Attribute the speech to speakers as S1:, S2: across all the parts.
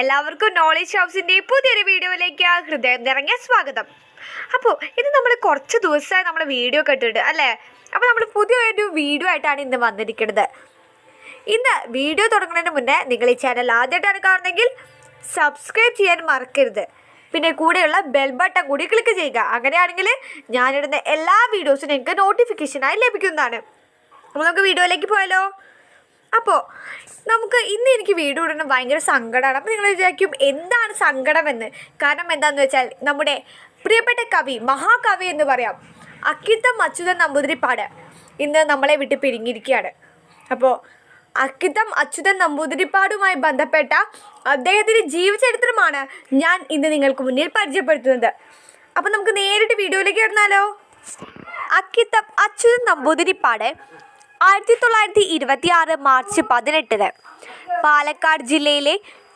S1: എല്ലാവർക്കും നോളേജ് ഷോപ്സിന്റെ പുതിയൊരു വീഡിയോയിലേക്ക് ഹൃദയം നിറങ്ങിയ സ്വാഗതം. അപ്പോൾ ഇത് നമ്മൾ കുറച്ച് ദിവസമായി നമ്മൾ വീഡിയോ കെട്ടിട്ട് അല്ലേ? അപ്പോൾ നമ്മൾ പുതിയൊരു വീഡിയോ ആയിട്ടാണ് ഇന്ന് വന്നിരിക്കുന്നത്. ഇന്ന് വീഡിയോ തുടങ്ങുന്നതിന് മുന്നേ നിങ്ങൾ ഈ ചാനൽ ആദ്യമായിട്ടാണ് കാണുന്നതെങ്കിൽ സബ്സ്ക്രൈബ് ചെയ്യാൻ മറക്കരുത്. പിന്നെ കൂടെയുള്ള ബെൽ ബട്ടൺ കൂടി ക്ലിക്ക് ചെയ്യുക. അങ്ങനെയാണെങ്കിൽ ഞാനിടുന്ന എല്ലാ വീഡിയോസും നിങ്ങൾക്ക് നോട്ടിഫിക്കേഷനായി ലഭിക്കുന്നതാണ്. നമുക്ക് വീഡിയോയിലേക്ക് പോയാലോ? അപ്പോൾ നമുക്ക് ഇന്ന് എനിക്ക് വീഡിയോ ഇടുന്നത് ഭയങ്കര സങ്കടമാണ് അപ്പോൾ നിങ്ങൾ വിചാരിക്കും എന്താണ് സങ്കടമെന്ന്? കാരണം എന്താണെന്ന് വെച്ചാൽ നമ്മുടെ പ്രിയപ്പെട്ട കവി മഹാകവി എന്ന് പറയാം അക്കിത്തം അച്യുതൻ നമ്പൂതിരിപ്പാട് ഇന്ന് നമ്മളെ വിട്ട് പിരിഞ്ഞിരിക്കുകയാണ്. അപ്പോൾ അക്കിത്തം അച്യുതൻ നമ്പൂതിരിപ്പാടുമായി ബന്ധപ്പെട്ട അദ്ദേഹത്തിന്റെ ജീവചരിത്രമാണ് ഞാൻ ഇന്ന് നിങ്ങൾക്ക് മുന്നിൽ പരിചയപ്പെടുത്തുന്നത്. അപ്പോൾ നമുക്ക് നേരിട്ട് വീഡിയോയിലേക്ക് ഇടുന്നാലോ അക്കിത്തം അച്യുതൻ നമ്പൂതിരിപ്പാട് ആയിരത്തി തൊള്ളായിരത്തി ഇരുപത്തി ആറ് മാർച്ച് പതിനെട്ടിന് പാലക്കാട് ജില്ലയിലെ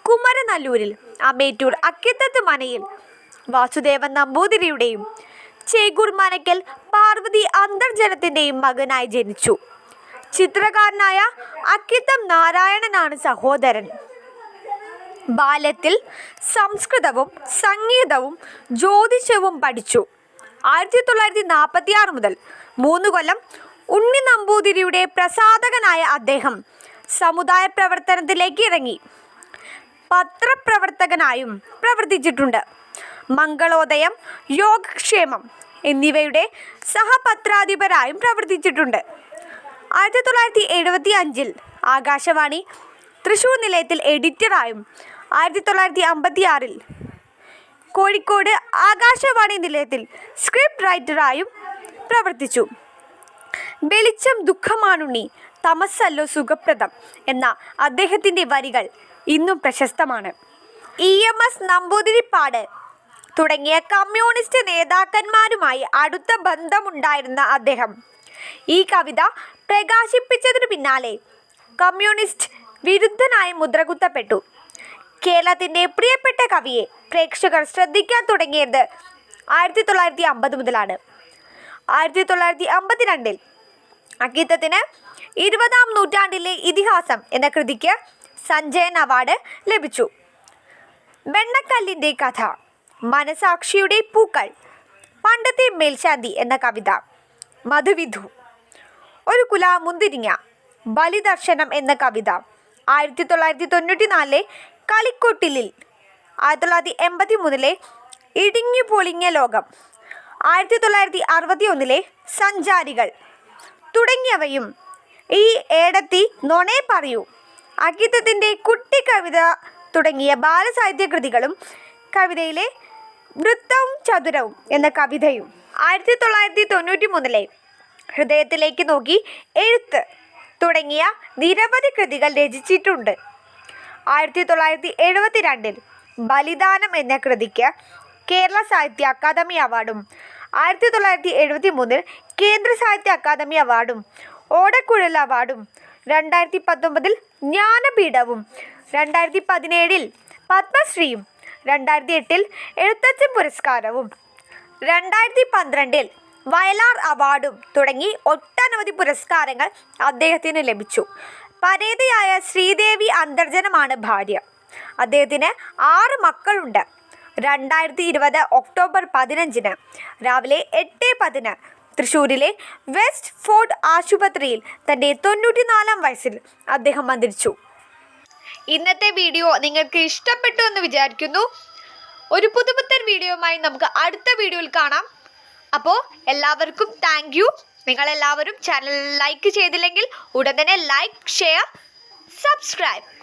S1: കുമരനല്ലൂരിൽ അമേറ്റൂർ അക്കിത്തത്ത് മനയിൽ വാസുദേവൻ നമ്പൂതിരിയുടെയും ചേഗൂർ മനക്കൽ പാർവതി അന്തർജനത്തിന്റെയും മകനായി ജനിച്ചു. ചിത്രകാരനായ അക്കിത്തം നാരായണനാണ് സഹോദരൻ. ബാല്യത്തിൽ സംസ്കൃതവും സംഗീതവും ജ്യോതിഷവും പഠിച്ചു. ആയിരത്തി തൊള്ളായിരത്തി നാൽപ്പത്തി ആറ് മുതൽ മൂന്ന് കൊല്ലം ഉണ്ണി നമ്പൂതിരിയുടെ പ്രസാധകനായ അദ്ദേഹം സമുദായ പ്രവർത്തനത്തിലേക്ക് ഇറങ്ങി. പത്രപ്രവർത്തകനായും പ്രവർത്തിച്ചിട്ടുണ്ട്. മംഗളോദയം യോഗക്ഷേമം എന്നിവയുടെ സഹപത്രാധിപരായും പ്രവർത്തിച്ചിട്ടുണ്ട്. ആയിരത്തി തൊള്ളായിരത്തി എഴുപത്തി അഞ്ചിൽ ആകാശവാണി തൃശൂർ നിലയത്തിൽ എഡിറ്ററായും ആയിരത്തി തൊള്ളായിരത്തി അമ്പത്തി ആറിൽ കോഴിക്കോട് ആകാശവാണി നിലയത്തിൽ സ്ക്രിപ്റ്റ് റൈറ്ററായും പ്രവർത്തിച്ചു. വെളിച്ചം ദുഃഖമാണുണ്ണി. തമസ്സല്ലോ സുഖപ്രദം എന്ന അദ്ദേഹത്തിന്റെ വരികൾ ഇന്നും പ്രശസ്തമാണ്. ഇ എം എസ് നമ്പൂതിരിപ്പാട് തുടങ്ങിയ കമ്മ്യൂണിസ്റ്റ് നേതാക്കന്മാരുമായി അടുത്ത ബന്ധമുണ്ടായിരുന്ന അദ്ദേഹം. ഈ കവിത പ്രകാശിപ്പിച്ചതിനു പിന്നാലെ കമ്മ്യൂണിസ്റ്റ് വിരുദ്ധനായി മുദ്രകുത്തപ്പെട്ടു. കേരളത്തിന്റെ പ്രിയപ്പെട്ട കവിയെ പ്രേക്ഷകർ ശ്രദ്ധിക്കാൻ തുടങ്ങിയത് ആയിരത്തി തൊള്ളായിരത്തി അമ്പത് മുതലാണ്. ആയിരത്തി തൊള്ളായിരത്തി അമ്പത്തിരണ്ടിൽ അക്കിത്തത്തിന് ഇരുപതാം നൂറ്റാണ്ടിലെ ഇതിഹാസം എന്ന കൃതിക്ക് സഞ്ജയൻ അവാർഡ് ലഭിച്ചു. വെണ്ണക്കല്ലിന്റെ കഥ മനസാക്ഷിയുടെ പൂക്കൾ പണ്ടത്തെ മേൽശാന്തി എന്ന കവിത മധുവിധു ഒരു കുല മുന്തിരിങ്ങ ബലിദർശനം എന്ന കവിത ആയിരത്തി തൊള്ളായിരത്തി തൊണ്ണൂറ്റി നാലിലെ കളിക്കൊട്ടിലിൽ ആയിരത്തി തൊള്ളായിരത്തി എൺപത്തി മൂന്നിലെ ഇടിഞ്ഞു പൊളിഞ്ഞ ലോകം ആയിരത്തി തൊള്ളായിരത്തി അറുപത്തി ഒന്നിലെ സഞ്ചാരികൾ. തുടങ്ങിയവയും ഈ ഏടത്തി നൊണേ പറയൂ. അക്കിത്തത്തിന്റെ കുട്ടി കവിത തുടങ്ങിയ ബാലസാഹിത്യ കൃതികളും കവിതയിലെ വൃത്തവും ചതുരവും എന്ന കവിതയും ആയിരത്തി തൊള്ളായിരത്തി തൊണ്ണൂറ്റി മൂന്നിലെ ഹൃദയത്തിലേക്ക് നോക്കി എഴുത്ത് തുടങ്ങിയ നിരവധി കൃതികൾ രചിച്ചിട്ടുണ്ട്. ആയിരത്തി തൊള്ളായിരത്തി എഴുപത്തി രണ്ടിൽ ബലിദാനം എന്ന കൃതിക്ക് കേരള സാഹിത്യ അക്കാദമി അവാർഡും ആയിരത്തി തൊള്ളായിരത്തി എഴുപത്തി മൂന്നിൽ കേന്ദ്ര സാഹിത്യ അക്കാദമി അവാർഡും ഓടക്കുഴൽ അവാർഡും. രണ്ടായിരത്തി പത്തൊമ്പതിൽ ജ്ഞാനപീഠവും. രണ്ടായിരത്തി പതിനേഴിൽ പത്മശ്രീയും. രണ്ടായിരത്തി എട്ടിൽ എഴുത്തച്ഛൻ പുരസ്കാരവും. രണ്ടായിരത്തി പന്ത്രണ്ടിൽ വയലാർ അവാർഡും തുടങ്ങി ഒട്ടനവധി പുരസ്കാരങ്ങൾ അദ്ദേഹത്തിന് ലഭിച്ചു. പരേതയായ ശ്രീദേവി അന്തർജനമാണ് ഭാര്യ. അദ്ദേഹത്തിന് ആറ് മക്കളുണ്ട്. രണ്ടായിരത്തി ഇരുപത് ഒക്ടോബർ പതിനഞ്ചിന് രാവിലെ എട്ട് പതിന് തൃശ്ശൂരിലെ വെസ്റ്റ് ഫോർട്ട് ആശുപത്രിയിൽ തന്റെ തൊണ്ണൂറ്റിനാലാം വയസ്സിൽ അദ്ദേഹം അന്തരിച്ചു. ഇന്നത്തെ വീഡിയോ നിങ്ങൾക്ക് ഇഷ്ടപ്പെട്ടു എന്ന് വിചാരിക്കുന്നു. ഒരു പുതുപുത്തൻ വീഡിയോയുമായി നമുക്ക് അടുത്ത വീഡിയോയിൽ കാണാം. അപ്പോൾ എല്ലാവർക്കും താങ്ക് യു നിങ്ങളെല്ലാവരും ചാനൽ ലൈക്ക് ചെയ്തില്ലെങ്കിൽ ഉടൻ തന്നെ ലൈക്ക് ഷെയർ സബ്സ്ക്രൈബ്